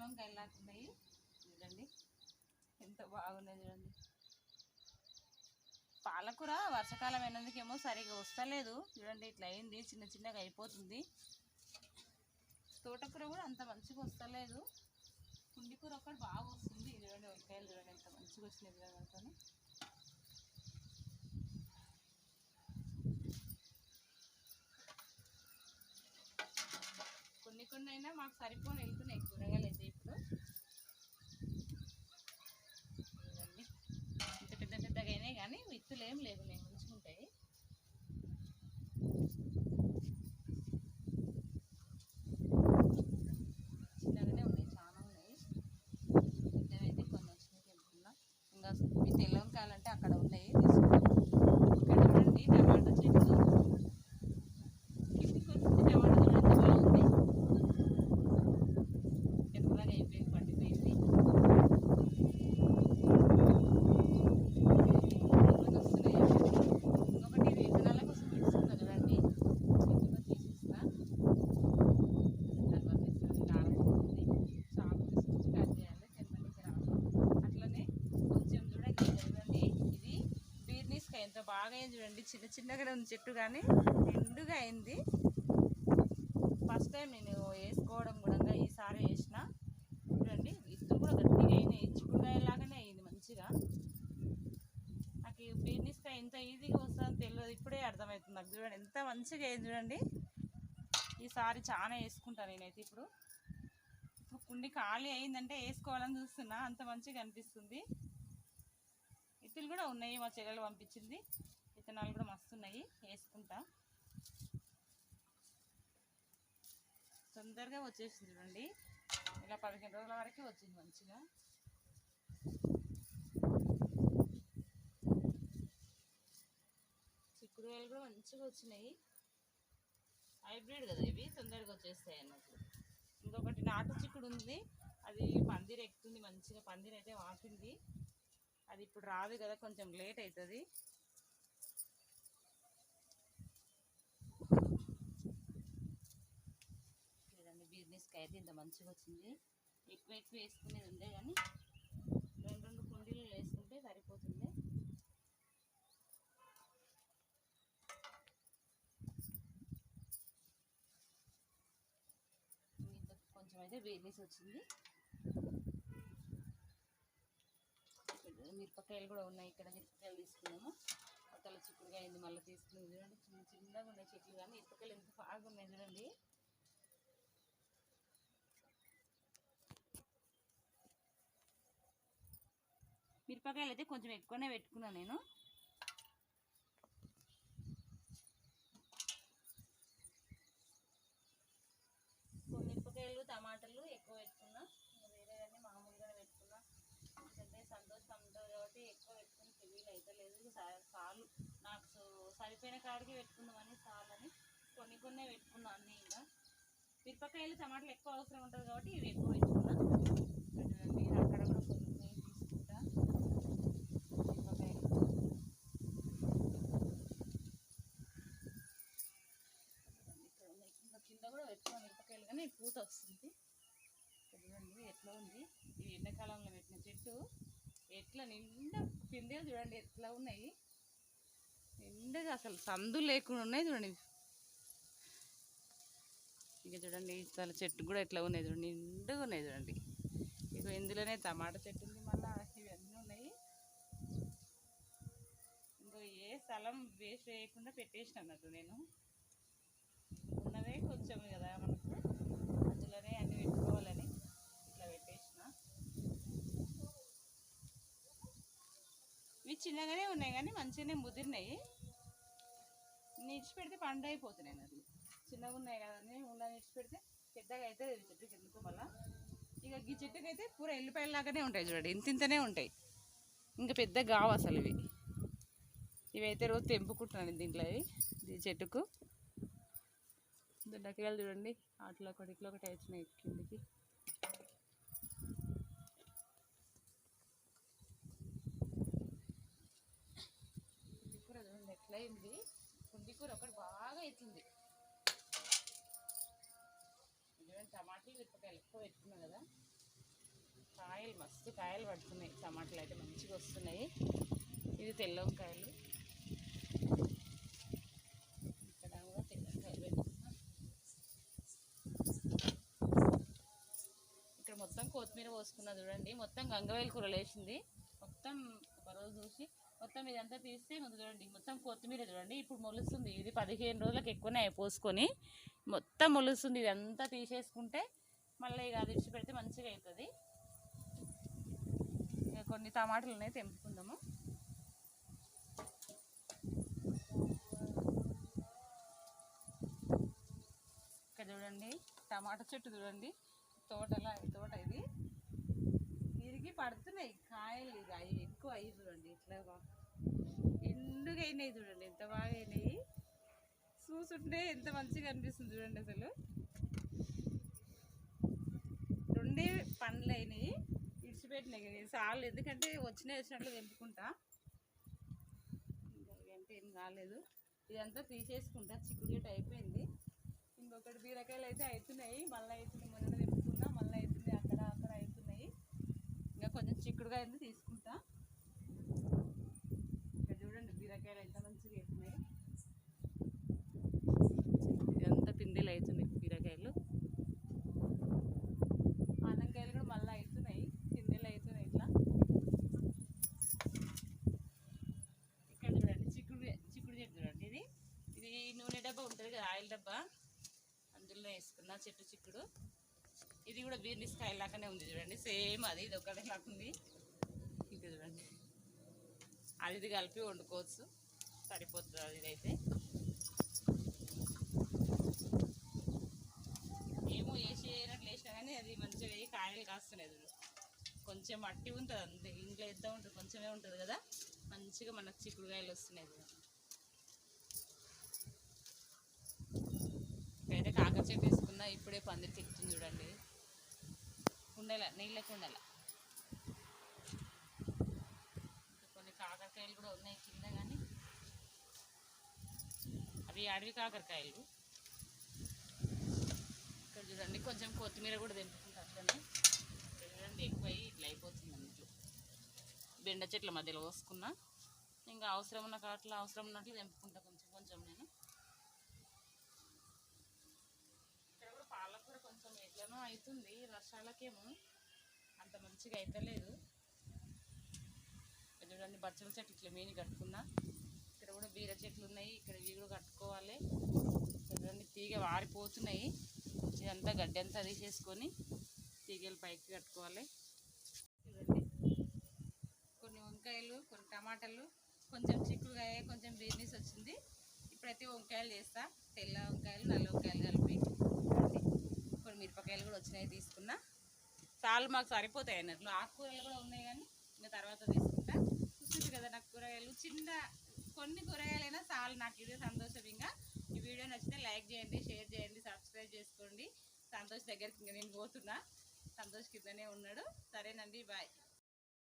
వంకాయలు లాక్కున్నాయి చూడండి ఎంత బాగున్నాయి చూడండి. పాలకూర వర్షాకాలం అయినందుకేమో సరిగా వస్తలేదు. చూడండి ఇట్లా అయింది చిన్న చిన్నగా అయిపోతుంది. తోటకూర కూడా అంత మంచిగా వస్తలేదు. కుండికూర ఒకటి బాగా వస్తుంది. చూడండి వంకాయలు చూడండి ఎంత మంచిగా వచ్చినాయి చూడండి కొన్ని కొన్ని అయినా మాకు సరిపోని వెళ్తున్నాయి కూరగాయలు అయితే ఇప్పుడు చూడండి ఇంత పెద్ద పెద్దగా అయినాయి కానీ విత్తులు ఏం లేవు నేను మంచిగా ఉంటాయి చిన్నగానే ఉన్నాయి చాలా ఉన్నాయి పెద్దవైతే కొన్ని వచ్చినాయి తెలుసుకున్నా ఇంకా మీ తెల్లవంకాయలంటే అక్కడ ఉన్నాయి తీసుకున్నాం ఇక్కడ చూడండి టమాటా చెట్టు కిందికి వచ్చింది టమాటా చూడండి బాగుంది ఎర్రగా అయిపోయింది పండిపోయింది ఇంకొకటి వస్తున్నాయి ఇంకొకటి విత్తనాల కోసం తీసుకున్నా చూడండి ఇంకొక తీసిస్తా తర్వాత ఇస్తుంది కారం ఉంది చాకు తీసుకొచ్చి కట్ చేయాలి తెల్లనికి రాదు అట్లనే కొంచెం చూడండి చూడండి ఇది బీర్నీస్కాయ ఎంత బాగా అయింది చూడండి చిన్న చిన్నగానే ఉంది చెట్టు కానీ నిండుగా అయింది. ఫస్ట్ టైం నేను వేసుకోవడం కూడా ఈసారి వేసిన. చూడండి ఇత్తులు కూడా గట్టిగా అయినాయి చిక్కుడుకాయలాగానే అయింది మంచిగా. నాకు ఈ ఎంత ఈజీగా వస్తుందో తెలియదు. ఇప్పుడే అర్థమవుతుంది నాకు. చూడండి ఎంత మంచిగా అయింది చూడండి. ఈసారి చాలా వేసుకుంటాను నేనైతే ఇప్పుడు. ఇప్పుడు కుండి ఖాళీ అయిందంటే వేసుకోవాలని చూస్తున్నా. అంత మంచిగా అనిపిస్తుంది. ఇత్తులు కూడా ఉన్నాయి మా చెల్లెలు పంపించింది. విత్తనాలు కూడా మస్తు ఉన్నాయి వేసుకుంటా. తొందరగా వచ్చేసింది చూడండి. ఇలా పదిహేను రోజుల వరకే వచ్చింది మంచిగా. చిక్కుడుకాయలు కూడా మంచిగా వచ్చినాయి. హైబ్రిడ్ కదా ఇవి తొందరగా వచ్చేస్తాయి అన్నట్టు. ఇంకొకటి నాటు చిక్కుడు ఉంది. అది పందిరి ఎక్కుతుంది మంచిగా పందిరి అయితే వాకింది అది ఇప్పుడు రాదు కదా కొంచెం లేట్ అవుతుంది చూడండి అయితే ఇంత మంచిగా వచ్చింది? ఎక్కువ ఎక్కువ వేసుకునేది ఉండే కానీ రెండు రెండు కుండీలు వేసుకుంటే సరిపోతుంది కొంచెం అయితే బిజినెస్ వచ్చింది. మిరపకాయలు కూడా ఉన్నాయి ఇక్కడ మిరపకాయలు తీసుకున్నాము. అక్కడ చిక్కుడుగా అయింది మళ్ళీ తీసుకుని చూడండి చిన్న చిన్నగా ఉన్నాయి చెట్లు కానీ మిరపకాయలు ఎంత బాగా ఉన్నాయి చూడండి. మిరపకాయలు అయితే కొంచెం ఎక్కువనే పెట్టుకున్నాను నేను. కొన్ని మిరపకాయలు టమాటాలు ఎక్కువ పెట్టుకున్నా. వేరే కానీ మామూలుగానే పెట్టుకున్నా. ఎందుకంటే సంతోషం ఉంటుంది కాబట్టి ఎక్కువ పెట్టుకుని వీలు అయితే లేదు. చాలు నాకు సరిపోయిన కాడికి పెట్టుకుందామని సాలని కొన్ని కొన్ని పెట్టుకున్నా అన్నీ ఇంకా. మిరపకాయలు టమాటాలు ఎక్కువ అవసరం ఉంటుంది కాబట్టి ఇవి ఎక్కువ పెట్టుకున్నా. చూడండి అక్కడ కూడా కొన్ని ఉన్నాయి తీసుకుంటా మిరపకాయలు ఇక్కడ ఉన్నాయి. ఇంకా కింద కూడా పెట్టుకున్నాం ఈ పూత వస్తుంది. చూడండి ఎట్లా ఉంది? ఈ ఎండాకాలంలో పెట్టిన చెట్టు ఎట్లా నిండా పిందెలు చూడండి ఎట్లా ఉన్నాయి? నిండుగా అసలు సందు లేకుండా ఉన్నాయి చూడండి. ఇక చూడండి ఇతల చెట్టు కూడా ఎట్లా ఉన్నాయి చూడండి నిండుగా ఉన్నాయి చూడండి. ఇక ఇందులోనే టమాటా చెట్టు ఉంది మళ్ళీ ఇవన్నీ ఉన్నాయి. ఇంకో ఏ స్థలం వేస్ట్ వేయకుండా పెట్టేసిన అన్నట్టు నేను ఉన్నదే కొంచెం కదా మనకు అందులోనే అన్ని పెట్టుకోవాలని ఇట్లా పెట్టేసిన ఇవి చిన్నగానే ఉన్నాయి కానీ మంచిగానే ముదిరినాయి. నిడిచిపెడితే పండు అయిపోతున్నాయి అది చిన్నగా ఉన్నాయి కదండి ఉన్న నిడిచిపెడితే పెద్దగా అయితే చెట్టుకి ఎందుకు మళ్ళా. ఇక ఈ చెట్టుకి అయితే పూర ఎల్లిపాయలాగానే ఉంటాయి చూడండి ఇంత ఇంతనే ఉంటాయి. ఇంకా పెద్ద కావు అసలు ఇవి. ఇవైతే రోజు తెంపుకుంటున్నాను దీంట్లో ఇవి ఈ చెట్టుకు. దొండకాయలు చూడండి అట్లా ఒకటి ఇట్లా ఒకటి వచ్చినాయి కిందికి కుండి కూర చూడండి ఎట్లా అయింది కుండి కూర ఒకటి బాగా అవుతుంది చూడండి టమాటాలు మిరపకాయలు ఎక్కువ పెట్టుకున్నాం కదా. కాయలు మస్తు కాయలు పడుతున్నాయి. టమాటాలు అయితే మంచిగా వస్తున్నాయి. ఇది తెల్ల వంకాయలు ఇక్కడ కూడా తెల్ల వంకాయలు పెట్టుకున్నాం. ఇక్కడ మొత్తం కొత్తిమీర పోసుకున్నా చూడండి. మొత్తం గంగవేలు కూర లేచింది. మొత్తం ఒక రోజు చూసి మొత్తం ఇదంతా తీస్తే ముందు చూడండి మొత్తం కొత్తిమీర చూడండి. ఇప్పుడు మొలుస్తుంది. ఇది పదిహేను రోజులకు ఎక్కువనే పోసుకొని మొత్తం మొలుస్తుంది. ఇదంతా తీసేసుకుంటే మళ్ళీ ఇక అది పెడితే మంచిగా అవుతుంది ఇక కొన్ని టమాటాలు ఉన్నాయి తెంపుకుందాము. ఇక్కడ చూడండి టమాటా చెట్టు చూడండి. తోటలా తోట ఇది. తిరిగి పడుతున్నాయి కాయలు ఇక అవి ఎక్కువ అయ్యి చూడండి ఇట్లా ఎండుగా అయినాయి చూడండి ఎంత బాగా అయినాయి. చూసుంటే ఎంత మంచిగా అనిపిస్తుంది చూడండి అసలు. రెండే పండ్లు అయినాయి ఇడిచిపెట్టినాయి కదా చాలు ఎందుకంటే వచ్చినాయి వచ్చినట్లు తెంపుకుంటా. ఇంకొకటి ఏం కాలేదు. ఇదంతా తీసేసుకుంటా చిక్కుడు అయిపోయింది ఇంకొకటి బీరకాయలు అయితే అవుతున్నాయి మళ్ళీ అవుతున్నాయి మొన్న తెంపుకున్నా మళ్ళీ అవుతుంది అక్కడ అక్కడ అవుతున్నాయి ఇంకా కొంచెం చిక్కుడుగా అయితే తీసుకుంటా ఇక్కడ చూడండి బీరకాయలు ఎంత మంచిగా అవుతున్నాయి ఇదంతా పిందెలు అవుతున్నాయి బీరకాయలు ఆనంకాయలు కూడా మళ్ళీ అవుతున్నాయి పిందెలు అవుతున్నాయి ఇట్లా ఇక్కడ చూడండి చిక్కుడు చిక్కుడు చెట్టు చూడండి ఇది ఇది నూనె డబ్బా ఉంటుంది కదా ఆయిల్ డబ్బా అందులో వేసుకున్నా చెట్టు చిక్కుడు. ఇది కూడా బీర్నిస్ కాయ లాగానే ఉంది చూడండి. సేమ్ అది ఇది ఒకటే లాగుంది ఉంది. ఇది చూడండి. అది ఇది కలిపి వండుకోవచ్చు. సరిపోతుంది అది ఇదైతే? ఏమో వేసి వేయనట్లు వేసినా కానీ అది మంచిగా వేయి కాయలు కాస్తున్నాయి కొంచెం మట్టి ఉంటుంది అంతే. ఇంట్లో ఎంత ఉంటుంది? కొంచెమే ఉంటుంది కదా. మంచిగా మనకు చిక్కుడుకాయలు వస్తున్నాయి చూడు అయితే కాకర చెట్టు వేసుకున్నా అందరు చెప్తుంది చూడండి. కుండల నీళ్ళ కుండల. కొన్ని కాకరకాయలు కూడా ఉన్నాయి కింద కానీ. అవి అడవి కాకరకాయలు. ఇక్కడ చూడండి కొంచెం కొత్తిమీర కూడా తెంపుకుంటా అట్లనే. చూడండి ఎక్కువ ఇట్లా అయిపోతుంది అందులో బెండ చెట్ల మధ్యలో పోసుకున్నా ఇంకా అవసరం ఉన్న కాట్ల అవసరం ఉన్నట్లు తెంపుకుంటా కొంచెం కొంచెం నేను ఇక్కడ కూడా పాలకూర కొంచెం ఎట్లనో అవుతుంది. వర్షాలకేమో అంత మంచిగా అవుతలేదు చూడండి బచ్చల చెట్లు ఇట్లా మీని కట్టుకున్నా. ఇక్కడ కూడా బీర చెట్లు ఉన్నాయి. ఇక్కడ ఇవి కూడా కట్టుకోవాలి. చూడండి తీగ వారిపోతున్నాయి. ఇదంతా గడ్డి అంతా తీసేసుకొని తీగలు పైకి కట్టుకోవాలి. చూడండి కొన్ని వంకాయలు కొన్ని టమాటాలు కొంచెం చిక్కుడుకాయ కొంచెం బీర్నీస్ వచ్చింది. ఇప్పుడైతే వంకాయలు చేస్తా. తెల్ల వంకాయలు నల్ల వంకాయలు కలిపి. మిరపకాయలు కూడా వచ్చినాయి తీసుకున్నా. చాలు మాకు సరిపోతాయి అన్నట్లు ఆకుకూరలు కూడా ఉన్నాయి కానీ ఇంకా తర్వాత తీసుకుంటా. చూస్తుంది కదా నాకు కూరగాయలు. చిన్న కొన్ని కూరగాయలైనా చాలు నాకు ఇదే సంతోషం. ఇంకా ఈ వీడియో నచ్చితే లైక్ చేయండి షేర్ చేయండి సబ్స్క్రైబ్ చేసుకోండి. సంతోష్ దగ్గరికి ఇంకా నేను పోతున్నా. సంతోష్ కిందనే ఉన్నాడు. సరేనండి బాయ్.